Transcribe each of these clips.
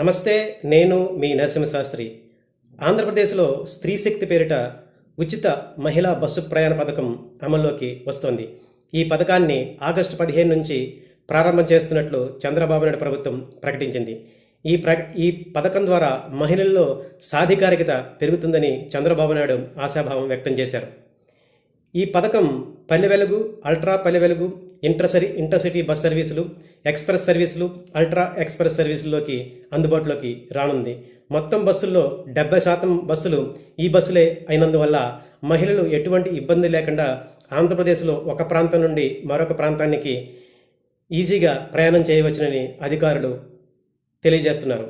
నమస్తే నేను మీ నరసింహశాస్త్రి. ఆంధ్రప్రదేశ్లో స్త్రీ శక్తి పేరిట ఉచిత మహిళా బస్సు ప్రయాణ పథకం అమల్లోకి వస్తోంది. ఈ పథకాన్ని ఆగస్టు పదిహేను నుంచి ప్రారంభం చేస్తున్నట్లు చంద్రబాబు నాయుడు ప్రభుత్వం ప్రకటించింది. ఈ ప్ర ఈ పథకం ద్వారా మహిళల్లో సాధికారికత పెరుగుతుందని చంద్రబాబు నాయుడు ఆశాభావం వ్యక్తం చేశారు. ఈ పథకం పల్లె వెలుగు అల్ట్రా పల్లె వెలుగు ఇంటర్సరీ ఇంటర్సిటీ బస్ సర్వీసులు ఎక్స్ప్రెస్ సర్వీసులు అల్ట్రా ఎక్స్ప్రెస్ సర్వీసుల్లోకి అందుబాటులోకి రానుంది. మొత్తం బస్సుల్లో డెబ్బై శాతం బస్సులు ఈ బస్సులే అయినందువల్ల మహిళలు ఎటువంటి ఇబ్బంది లేకుండా ఆంధ్రప్రదేశ్లో ఒక ప్రాంతం నుండి మరొక ప్రాంతానికి ఈజీగా ప్రయాణం చేయవచ్చునని అధికారులు తెలియజేస్తున్నారు.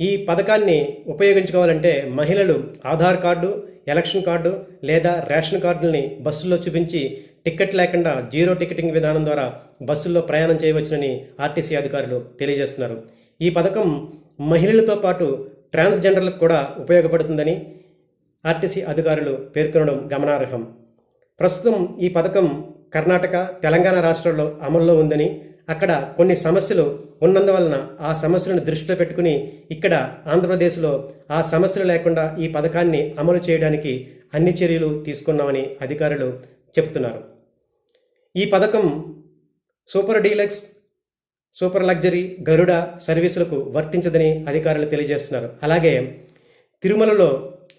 ఈ పథకాన్ని ఉపయోగించుకోవాలంటే మహిళలు ఆధార్ కార్డు ఎలక్షన్ కార్డు లేదా రేషన్ కార్డుల్ని బస్సుల్లో చూపించి టికెట్ లేకుండా జీరో టికెటింగ్ విధానం ద్వారా బస్సుల్లో ప్రయాణం చేయవచ్చునని ఆర్టీసీ అధికారులు తెలియజేస్తున్నారు. ఈ పథకం మహిళలతో పాటు ట్రాన్స్జెండర్లకు కూడా ఉపయోగపడుతుందని ఆర్టీసీ అధికారులు పేర్కొనడం గమనార్హం. ప్రస్తుతం ఈ పథకం కర్ణాటక తెలంగాణ రాష్ట్రాల్లో అమల్లో ఉందని అక్కడ కొన్ని సమస్యలు ఉన్నందువలన ఆ సమస్యలను దృష్టిలో పెట్టుకుని ఇక్కడ ఆంధ్రప్రదేశ్లో ఆ సమస్యలు లేకుండా ఈ పథకాన్ని అమలు చేయడానికి అన్ని చర్యలు తీసుకున్నామని అధికారులు చెబుతున్నారు. ఈ పథకం super deluxe super luxury Garuda సర్వీసులకు వర్తించదని అధికారులు తెలియజేస్తున్నారు. అలాగే తిరుమలలో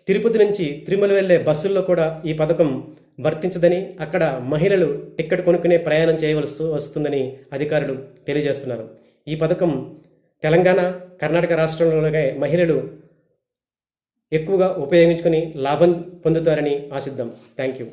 తిరుపతి నుంచి తిరుమల వెళ్ళే బస్సుల్లో కూడా ఈ పథకం వర్తించదని అక్కడ మహిళలు టిక్కెట్ కొనుక్కునే ప్రయాణం చేయవలసి వస్తుందని అధికారులు తెలియజేస్తున్నారు. ఈ పథకం తెలంగాణ కర్ణాటక రాష్ట్రంలోనే మహిళలు ఎక్కువగా ఉపయోగించుకొని లాభం పొందుతారని ఆశిద్దాం. Thank you